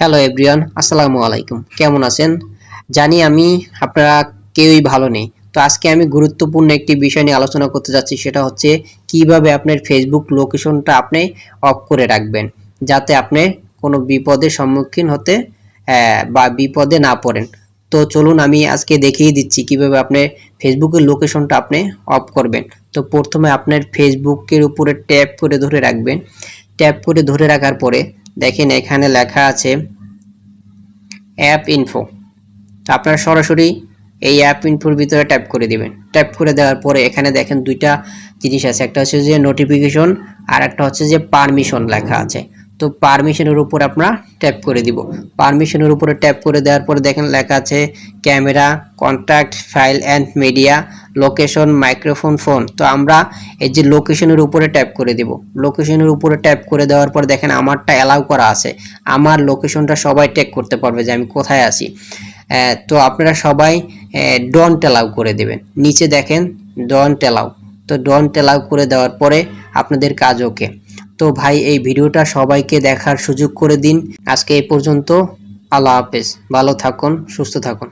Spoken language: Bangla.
হ্যালো এভরিওয়ান আসসালামু আলাইকুম কেমন আছেন? জানি আমি, আপনারা কেউই ভালো নেই। তো আজকে আমি গুরুত্বপূর্ণ একটি বিষয় নিয়ে আলোচনা করতে যাচ্ছি, সেটা হচ্ছে কীভাবে আপনার ফেসবুক লোকেশনটা আপনি অফ করে রাখবেন, যাতে আপনি কোনো বিপদের সম্মুখীন হতে বা বিপদে না পড়েন। তো চলুন, আমি আজকে দেখিয়ে দিচ্ছি কীভাবে আপনি ফেসবুকের লোকেশনটা আপনি অফ করবেন। তো প্রথমে আপনার ফেসবুকের উপরে ট্যাপ করে ধরে রাখবেন। ট্যাপ করে ধরে রাখার পরে দেখেন এখানে লেখা আছে অ্যাপ ইনফো। আপনারা সরাসরি এই অ্যাপ ইনফোর ভিতরে ট্যাপ করে দিবেন। ট্যাপ করে দেওয়ার পরে এখানে দেখেন দুইটা জিনিস আছে। একটা হচ্ছে যে নোটিফিকেশন আর একটা হচ্ছে যে পারমিশন লেখা আছে। তো পারমিশনের উপর আপনারা ট্যাপ করে দিব। পারমিশনের উপরে ট্যাপ করে দেওয়ার পরে দেখেন লেখা আছে camera contact file and media location microphone phone তো আমরা এই যে লোকেশনের উপরে ট্যাপ করে দিব। লোকেশনের উপরে ট্যাপ করে দেওয়ার পর দেখেন আমারটা অ্যালাউ করা আছে। আমার লোকেশনটা সবাই ট্যাগ করতে পারবে যে আমি কোথায় আছি। তো আপনারা সবাই ডন্ট অ্যালাউ করে দেবেন। নিচে দেখেন ডন্ট অ্যালাউ তো ডন্ট অ্যালাউ করে দেওয়ার পরে আপনাদের কাজ ওকে তো ভাই, এই ভিডিওটা সবাইকে দেখার সুযোগ করে দিন। আজকে এই পর্যন্ত আল্লাহ হাফেজ। ভালো থাকুন, সুস্থ থাকুন।